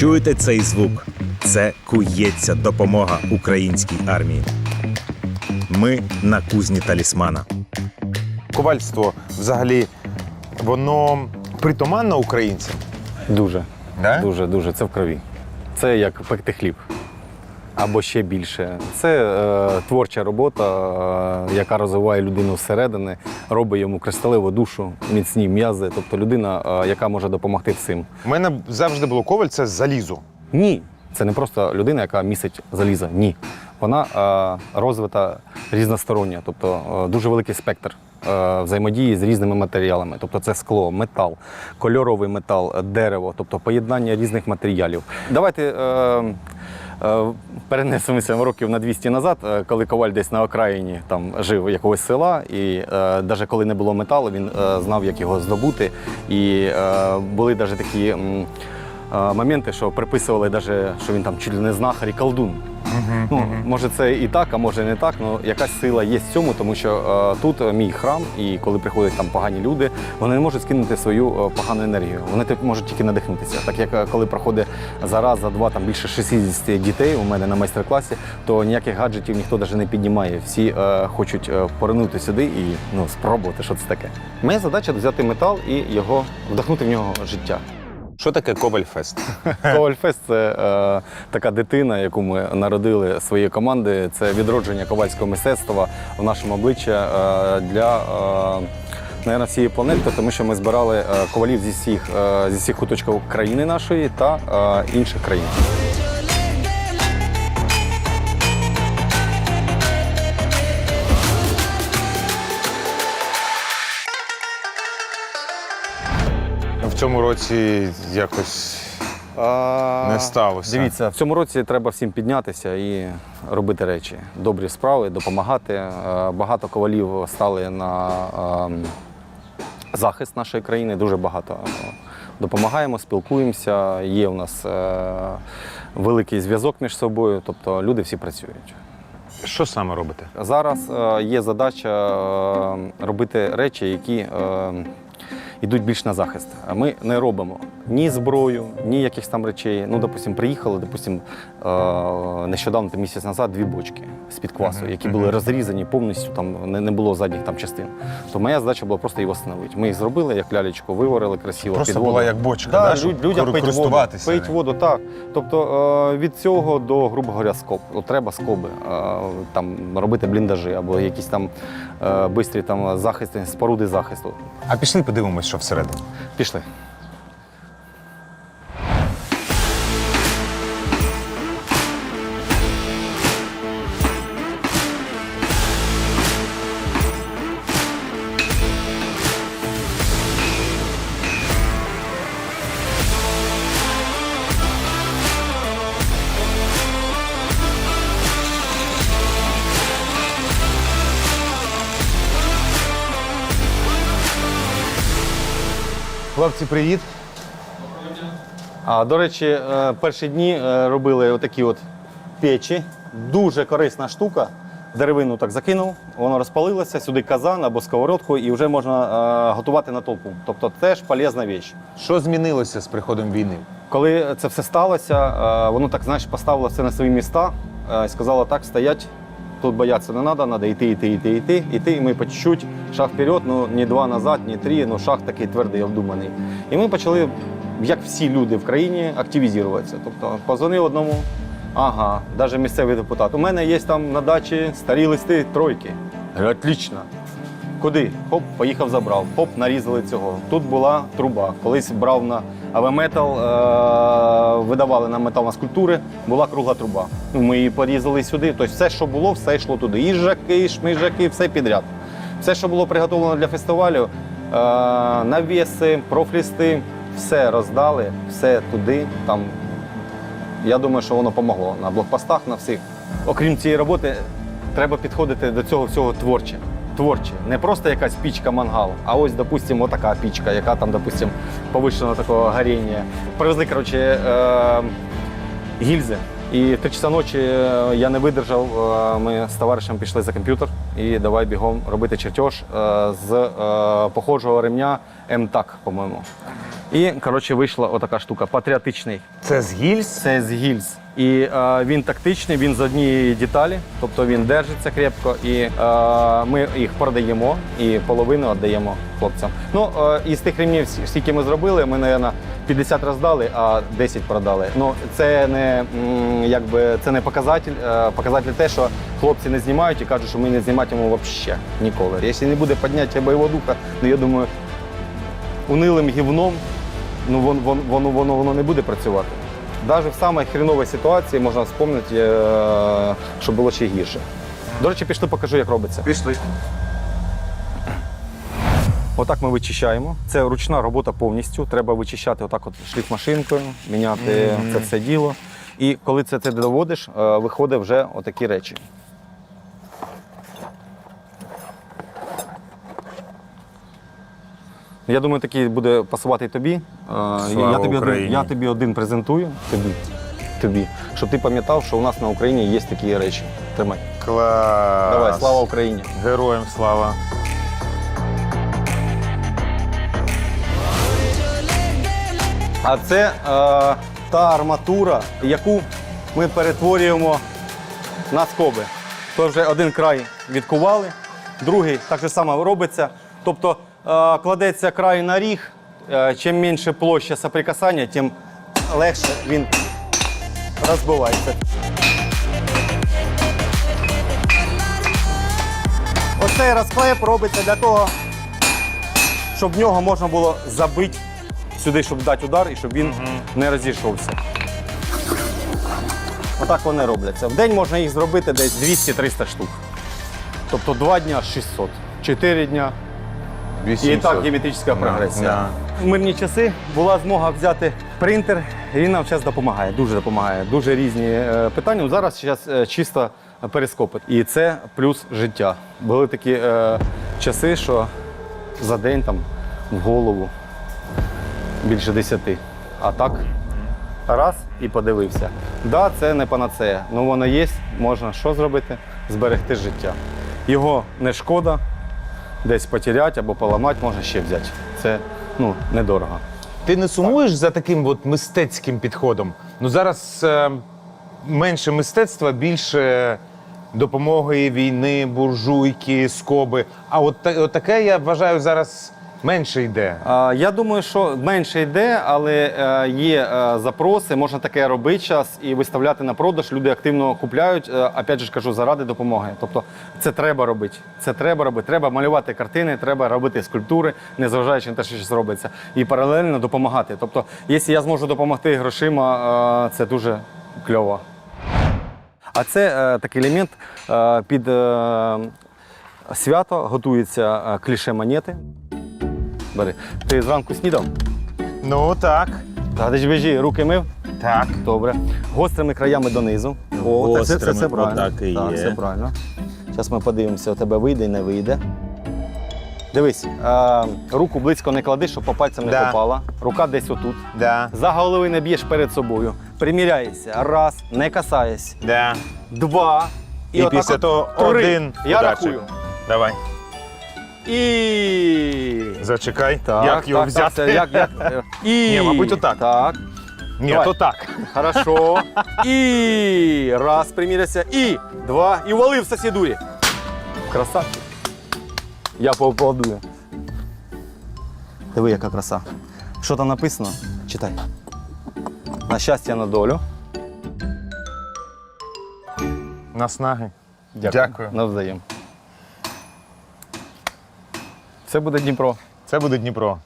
Чуєте цей звук? Це кується допомога українській армії. Ми на кузні талісмана. Ковальство взагалі воно притоманно українцям. Дуже. Да? Дуже, дуже. Це в крові. Це як пекти хліб. Або ще більше. Це е, творча робота, е, яка розвиває людину зсередини, робить йому кристалеву душу, міцні м'язи. Тобто людина, е, яка може допомогти всім. У мене завжди було коваль це залізо. Ні, це не просто людина, яка містить залізо. Ні. Вона е, розвита різностороння, тобто е, дуже великий спектр е, взаємодії з різними матеріалами. Тобто це скло, метал, кольоровий метал, е, дерево, тобто поєднання різних матеріалів. Давайте е, перенесемося років на 200 назад, е, коли коваль десь на окраїні там жив якогось села, і е, навіть коли не було металу, він е, знав, як його здобути. І е, були навіть такі. е, моменти, що приписували навіть, що він там чуть не знахар і колдун. Ну, може, це і так, а може не так, але якась сила є в цьому, тому що е, тут е, мій храм, і коли приходять там погані люди, вони не можуть скинути свою е, погану енергію. Вони тип- можуть тільки надихнутися. Так як е, коли проходить за раз, за два, там більше 60 дітей у мене на майстер-класі, то ніяких гаджетів ніхто навіть не піднімає. Всі е, хочуть е, поринути сюди і ну, спробувати, що це таке. Моя задача взяти метал і його вдохнути в нього життя. Що таке ковальфест? Ковальфест це е, така дитина, яку ми народили своєї команди. Це відродження ковальського мистецтва в нашому обличчя е, для. Е, Наверно, всієї планети, тому що ми збирали е, ковалів зі всіх, е, зі всіх куточків країни нашої та е, інших країн. Цьому році якось не сталося. Дивіться, в цьому році треба всім піднятися і робити речі, добрі справи, допомагати. Е, Багато ковалів стали на ем, захист нашої країни, дуже багато допомагаємо, спілкуємося. Є у нас е, великий зв'язок між собою, тобто люди всі працюють. Що саме робите? Зараз е, є задача е, робити речі, які е, йдуть більш на захист. Ми не робимо ні зброю, ні якихось там речей. Ну, допустимо, приїхали, допустимо, е, нещодавно місяць назад дві бочки з-під квасу, які були розрізані повністю, там не, було задніх там частин. То моя задача була просто їх встановити. Ми їх зробили, як лялечку, виварили красиво. Просто під воду. була як бочка, Да, да, люд- людям пить воду, пить воду, так. Тобто е, від цього до, грубо говоря, скоб. От треба скоби, е, там робити бліндажі або якісь там бистрі там захисти, споруди захисту. А пішли подивимось, що всередині. Пішли. Хлопці, привіт. А до речі, е, перші дні е, робили отакі от печі. Дуже корисна штука. Деревину так закинув, воно розпалилося, сюди казан або сковородку, і вже можна е, готувати на толпу. Тобто теж полезна річ. Що змінилося з приходом війни? Коли це все сталося, воно так знаєш, поставило все на свої міста і сказало так, стоять, тут боятися не треба, треба йти, йти, йти, йти, йти. І ми по чуть-чуть, шаг вперед, ну ні два назад, ні три, ну шаг такий твердий, обдуманий. І ми почали, як всі люди в країні, активізуватися. Тобто позвонив одному, ага, навіть місцевий депутат. У мене є там на дачі старі листи тройки. Говорю, Отлично. Куди? Хоп, поїхав, забрав. Хоп, нарізали цього. Тут була труба. Колись брав на АВ-метал, е- видавали нам метал на скульптури, була кругла труба. Ми її порізали сюди. Тобто все, що було, все йшло туди. Їжаки, шмижаки, все підряд. Все, що було приготовлено для фестивалю, е- навіси, профлісти, все роздали, все туди. Там я думаю, що воно помогло на блокпостах, на всіх. Окрім цієї роботи, треба підходити до цього всього творче. Творче. Не просто якась пічка мангал, а ось, допустимо, така пічка, яка там, допустимо, повищеного такого горіння. Привезли, коротше, е- гільзи. І три часа ночі е, я не видержав. е, Ми з товаришем пішли за комп'ютер і давай бігом робити чертеж е, з похожого ремня МТАК, по-моєму. І коротше вийшла отака штука. Патріотичний. Це з гільз? Це з гільз. І е, він тактичний, він з однієї деталі, тобто він держиться крепко, і е, ми їх продаємо і половину віддаємо хлопцям. Ну, е, із тих ремнів, скільки ми зробили, ми, мабуть, 50 роздали, а 10 продали. Ну, це не, якби, це не показатель, е, показатель те, що хлопці не знімають і кажуть, що ми не зніматимемо взагалі ніколи. Якщо не буде підняття бойового духа, ну я думаю, унилим гівном ну, вон, вон, воно, воно, воно не буде працювати. Навіть в самій хреновій ситуації можна вспомнити, е, що було ще гірше. До речі, пішли покажу, як робиться. Пішли. Отак ми вичищаємо. Це ручна робота повністю. Треба вичищати отак от шліфмашинкою, міняти це все діло. І коли це ти доводиш, е, виходить вже отакі речі. Я думаю, такий буде пасувати і тобі. Е, я, тобі один, я тобі один презентую, тобі, тобі, щоб ти пам'ятав, що у нас на Україні є такі речі. Тримай. Клас. Давай, слава Україні! Героям слава. А це е, та арматура, яку ми перетворюємо на скоби. То вже один край відкували, другий так же само робиться. Тобто кладеться край на ріг, е, чим менше площа соприкасання, тим легше він розбивається. Оцей розклеп робиться для того, щоб в нього можна було забити сюди, щоб дати удар і щоб він не розійшовся. Отак вони робляться. В день можна їх зробити десь 200-300 штук. Тобто два дня 600, 4 дня. І так геометрична прогресія. да. В мирні часи була змога взяти принтер, і він нам зараз допомагає, дуже допомагає. Дуже різні е, питання. Зараз зараз е, чисто перископи. І це плюс життя. Були такі е, часи, що за день там в голову більше десяти. А так раз і подивився. Да, це не панацея. Ну воно є, можна що зробити? Зберегти життя. Його не шкода, десь потеряти або поламати, можна ще взяти. Це ну, недорого. Ти не сумуєш за таким от мистецьким підходом? Ну зараз е, менше мистецтва, більше допомоги війни, буржуйки, скоби. А от, от таке я вважаю зараз менше йде. Я думаю, що менше йде, але е, є е, запроси, можна таке робити час і виставляти на продаж. Люди активно купляють. Е, Опять же ж кажу, заради допомоги. Тобто це треба робити. Це треба робити. Треба малювати картини, треба робити скульптури, незважаючи на те, що щось робиться, і паралельно допомагати. Тобто, якщо я зможу допомогти грошима, це дуже кльово. А це такий елемент під свято готуються е, кліше монети. Бери. Ти зранку снідав? Ну так. Та ти ж біжи, руки мив? Так. Добре. Гострими краями донизу. О, так це, це, це Гострими, правильно. отак і так, є. все правильно. Зараз ми подивимося, у тебе вийде і не вийде. Дивись, е, руку близько не клади, щоб по пальцям не Да. попала. Рука десь отут. Да. За голови не б'єш перед собою. Приміряєшся. Раз, не касаясь. Да. Два. І, отак після от того три. один. Я удачі. рахую. Давай. І. Зачекай. Так, як його так, взяти? Так, це як, як, і... Ні, мабуть, отак. Так. Ні, Давай. то так. Хорошо. І раз, приміряйся. І два. І валив сусідурі. Красавчик. Я поаплодую. Диви, яка краса. Що там написано? Читай. На щастя, на долю. Наснаги. Дякую. Дякую. Навзаєм. Це буде Дніпро. Це буде Дніпро.